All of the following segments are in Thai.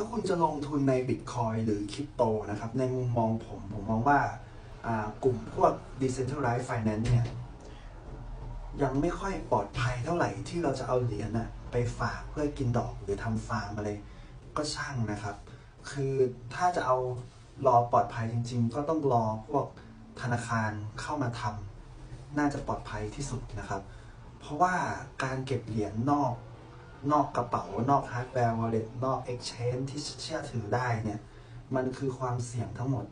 ถ้าคุณจะลงทุนในบิตคอยหรือคริปโตนะครับ ในมุมมองผม ผมมองว่ากลุ่มพวก decentralized finance เนี่ยยังไม่ค่อยปลอดภัยเท่าไหร่ที่เราจะเอาเหรียญน่ะไปฝากเพื่อกินดอกหรือทำฟาร์มอะไรก็ช่างนะครับ คือถ้าจะเอารอปลอดภัยจริง ๆ ก็ต้องรอพวกธนาคารเข้ามาทำน่าจะปลอดภัยที่สุดนะครับ เพราะว่าการเก็บเหรียญนอก นอกกระเป๋านอกฮาร์ดแวร์วอลเล็ตนอก Exchange ที่เชื่อถือได้เนี่ย มันคือความเสี่ยงทั้งหมด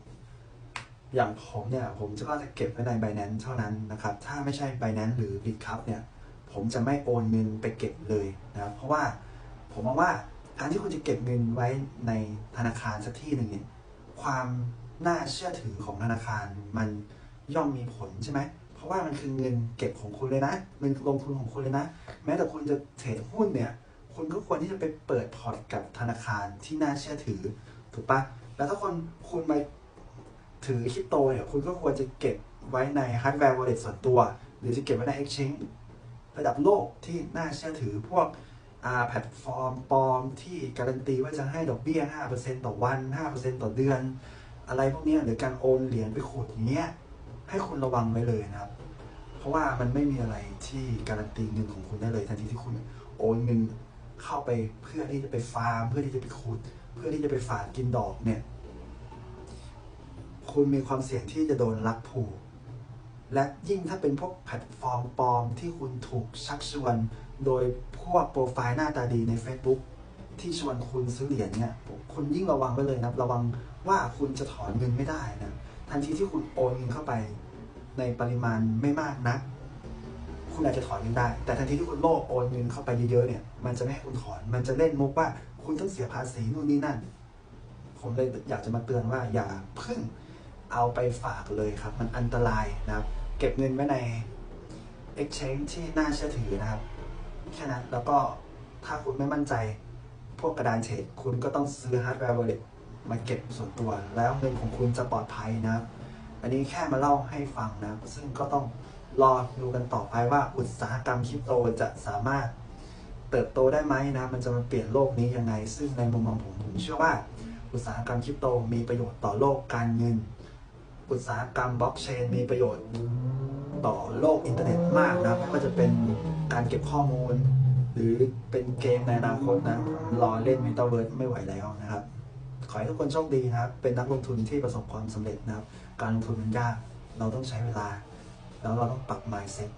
อย่างผมเนี่ย ผมจะก็จะเก็บไว้ใน Binance เท่านั้นนะครับ ถ้าไม่ใช่ Binance หรือ BitCup เนี่ย ผมจะไม่โอนเงินไปเก็บเลยนะเพราะว่าผมมองว่าการที่คุณจะเก็บเงินไว้ในธนาคารสักที่หนึ่งเนี่ยความน่าเชื่อถือของธนาคารมันย่อมมีผลใช่ไหม เพราะว่ามันคือเงินเก็บของคุณเลยนะเงินลงทุนของคุณเลยนะ แม้แต่คุณจะเทรดหุ้นเนี่ยคุณก็ควรที่จะไปเปิดพอร์ตกับธนาคารที่น่าเชื่อถือถูกปะแล้วถ้าคนคุณมาถือคริปโตเนี่ยคุณก็ควรจะเก็บไว้ในฮาร์ดแวร์วอลเล็ตส่วนตัว หรือจะเก็บไว้ใน Exchange ระดับโลกที่น่าเชื่อถือพวกแพลตฟอร์มปลอมที่การันตีว่าจะให้ดอกเบี้ย 5%ต่อวัน 5%ต่อเดือน อะไรพวกนี้หรือการโอนเหรียญไปขุดอย่างเงี้ย ให้คุณระวังไว้เลยนะครับ เพราะว่ามันไม่มีอะไรที่การันตีเงินของคุณได้เลยทันทีที่คุณโอนเงินเข้าไปเพื่อที่จะไปฟาร์ม เพื่อที่จะไปขุด เพื่อที่จะไปฝากกินดอกเนี่ย คุณมีความเสี่ยงที่จะโดนลักผูกและยิ่งถ้าเป็นพวกแพลตฟอร์มปลอมที่คุณถูกชักชวน โดยพวกโปรไฟล์หน้าตาดีใน Facebook ที่ชวนคุณซื้อเหรียญเนี่ยคุณยิ่งระวังไว้เลยนะครับระวังว่าคุณจะถอนเงินไม่ได้นะ ทันทีที่คุณโอนเงินเข้าไปในปริมาณไม่มากนัก คุณอาจจะถอนเงินได้ แต่ทันทีที่คุณโลภโอนเงินเข้าไปเยอะๆเนี่ย มันจะไม่ให้คุณถอน มันจะเล่นมุกว่าคุณต้องเสียภาษีนู่นนี่นั่น ผมเลยอยากจะมาเตือนว่าอย่าเพิ่งเอาไปฝากเลยครับ มันอันตรายนะครับ เก็บเงินไว้ใน exchange ที่น่าเชื่อถือนะครับ แค่นั้น แล้วก็ถ้าคุณไม่มั่นใจ พวกกระดานเทรดคุณก็ต้องซื้อฮา มาเก็บส่วนตัวแล้วเงินของคุณจะปลอดภัยนะครับ อันนี้แค่มาเล่าให้ฟังนะ ซึ่งก็ต้องรอดูกันต่อไปว่าอุตสาหกรรมคริปโตจะสามารถเติบโตได้ไหมนะ มันจะมาเปลี่ยนโลกนี้ยังไง ซึ่งในมุมมองผมผมเชื่อว่า อุตสาหกรรมคริปโตมีประโยชน์ต่อโลกการเงิน อุตสาหกรรมบล็อกเชนมีประโยชน์ต่อโลกอินเทอร์เน็ตมากนะไม่ว่าจะเป็นการเก็บข้อมูล หรือเป็นเกมในอนาคตนะผมรอเล่น m e t a เวิร์ไม่ไหวแล้วนะครับ ขอให้ทุกคนโชคดีนะครับ เป็นนักลงทุนที่ประสบความสำเร็จนะครับ การลงทุนมันยาก เราต้องใช้เวลา แล้วเราต้องปรับ mindset